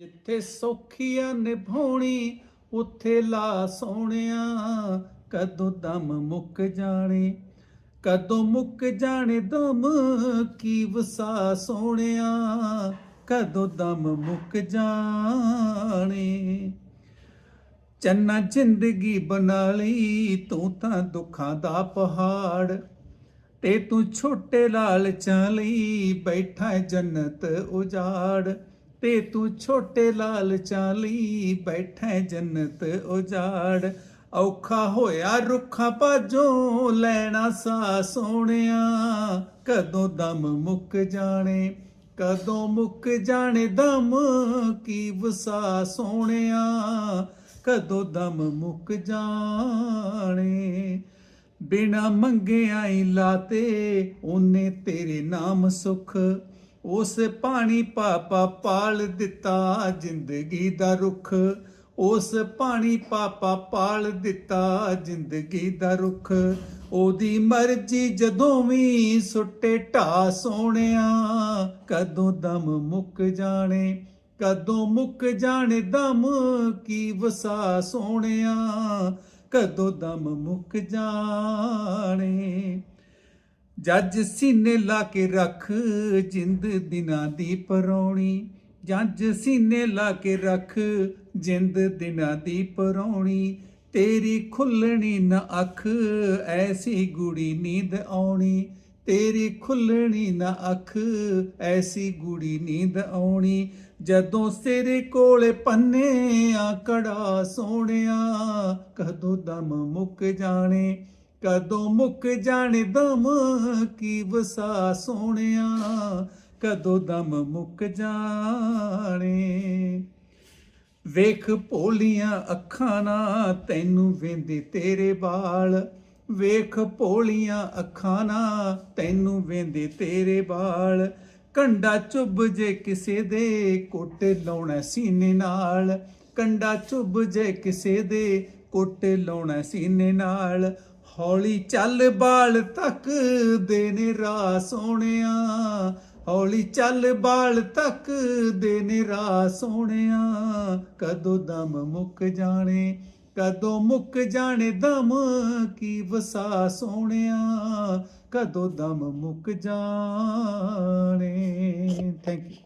ਜਿੱਥੇ ਸੌਖੀਆਂ ਨਿਭਾਉਣੀ, ਉੱਥੇ ਲਾ ਸੋਹਣਿਆ, ਕਦੋਂ ਦਮ ਮੁੱਕ ਜਾਣੇ, ਕਦੋਂ ਮੁੱਕ ਜਾਣੇ ਦਮ, ਕੀ ਵਸਾ ਸੋਹਣਿਆ, ਕਦੋਂ ਦਮ ਮੁੱਕ ਜਾਣੇ। ਚੰਨਾ ਜ਼ਿੰਦਗੀ ਬਣਾ ਲਈ, ਤੂੰ ਤਾਂ ਦੁੱਖਾਂ ਦਾ ਪਹਾੜ, ਤੇ ਤੂੰ ਛੋਟੇ ਲਾਲਚਾਂ ਲਈ ਬੈਠਾ ਜੰਨਤ ਉਜਾੜ। ਤੇ ਤੂੰ ਛੋਟੇ ਲਾਲਚਾਂ ਲਈ ਬੈਠਾ ਜੰਨਤ ਉਜਾੜ। ਔਖਾ ਹੋਇਆ ਰੁੱਖਾਂ ਪਾਜੋਂ ਲੈਣਾ ਸਾ ਸੋਹਣਿਆ। ਕਦੋਂ ਦਮ ਮੁੱਕ ਜਾਣੇ, ਕਦੋਂ ਮੁੱਕ ਜਾਣੇ ਦਮ ਕੀ ਵਸਾ ਸੋਹਣਿਆ। ਕਦੋਂ ਦਮ ਮੁੱਕ ਜਾਣੇ, ਬਿਨਾ ਮੰਗਿਆ ਹੀ ਲਾਤੇ, ਉਹਨੇ ਤੇਰੇ ਨਾਮ ਸੁਖ। ਉਸ ਪਾਣੀ ਪਾਪਾ ਪਾਲ ਦਿੱਤਾ ਜ਼ਿੰਦਗੀ ਦਾ ਰੁੱਖ। ਉਸ ਪਾਣੀ ਪਾਪਾ ਪਾਲ ਦਿੱਤਾ ਜ਼ਿੰਦਗੀ ਦਾ ਰੁੱਖ। ਉਹਦੀ ਮਰਜ਼ੀ ਜਦੋਂ ਵੀ ਸੁੱਟੇ ਢਾ ਸੋਹਣਿਆ, ਕਦੋਂ ਦਮ ਮੁੱਕ ਜਾਣੇ, ਕਦੋਂ ਮੁੱਕ ਜਾਣੇ ਦਮ ਕੀ ਵਸਾ ਸੋਹਣਿਆ, ਕਦੋਂ ਦਮ ਮੁੱਕ ਜਾਣੇ। ਜੱਜ ਸੀਨੇ ਲਾ ਕੇ ਰੱਖ, ਜਿੰਦ ਦਿਨਾਂ ਦੀ ਪਰੌਣੀ। ਜੱਜ ਸੀਨੇ ਲਾ ਕੇ ਰੱਖ, ਜਿੰਦ ਦਿਨਾਂ ਦੀ ਪਰੌਣੀ। ਤੇਰੀ ਖੁੱਲਣੀ ਨਾ ਅੱਖ, ਐਸੀ ਗੁੜੀ ਨੀਂਦ ਆਉਣੀ। ਤੇਰੀ ਖੁੱਲਣੀ ਨਾ ਅੱਖ, ਐਸੀ ਗੁੜੀ ਨੀਂਦ ਆਉਣੀ। ਜਦੋਂ ਤੇਰੇ ਕੋਲੇ ਪੰਨੇ ਆ ਕੜਾ ਸੋਹਣਿਆ, ਕਦੋਂ ਦਮ ਮੁੱਕ ਜਾਣੇ। ਕਦੋਂ ਮੁੱਕ ਜਾਣੇ ਦਮ, ਕੀ ਵਸਾ ਸੋਹਣਿਆ? ਕਦੋਂ ਦਮ ਮੁੱਕ ਜਾਣੇ? ਵੇਖ ਭੋਲੀਆਂ ਅੱਖਾਂ ਨਾ ਤੈਨੂੰ ਵੇਂਦੇ ਤੇਰੇ ਬਾਲ ਵੇਖ ਭੋਲੀਆਂ ਅੱਖਾਂ ਨਾ ਤੈਨੂੰ ਵੇਂਦੇ ਤੇਰੇ ਬਾਲ ਕੰਡਾ ਚੁੱਭ ਜੇ ਕਿਸੇ ਦੇ ਕੋਟੇ ਲਾਉਣਾ ਸੀਨੇ ਨਾਲ। ਕੰਡਾ ਚੁੱਭ ਜੇ ਕਿਸੇ ਦੇ ਕੋਟੇ ਲਾਉਣਾ ਸੀਨੇ ਨਾਲ। ਹੌਲੀ ਚੱਲ ਬਾਲ ਤੱਕ ਦੇ ਨੇ ਰਾ ਸੋਹਣਿਆ। ਹੌਲੀ ਚੱਲ ਬਾਲ ਤੱਕ ਦੇ ਨੇ ਰਾ ਸੋਹਣਿਆ। ਕਦੋਂ ਦਮ ਮੁੱਕ ਜਾਣੇ, ਕਦੋਂ ਮੁੱਕ ਜਾਣੇ ਦਮ ਕੀ ਵਸਾ ਸੋਹਣਿਆ। ਕਦੋਂ ਦਮ ਮੁੱਕ ਜਾਣੇ। Thank you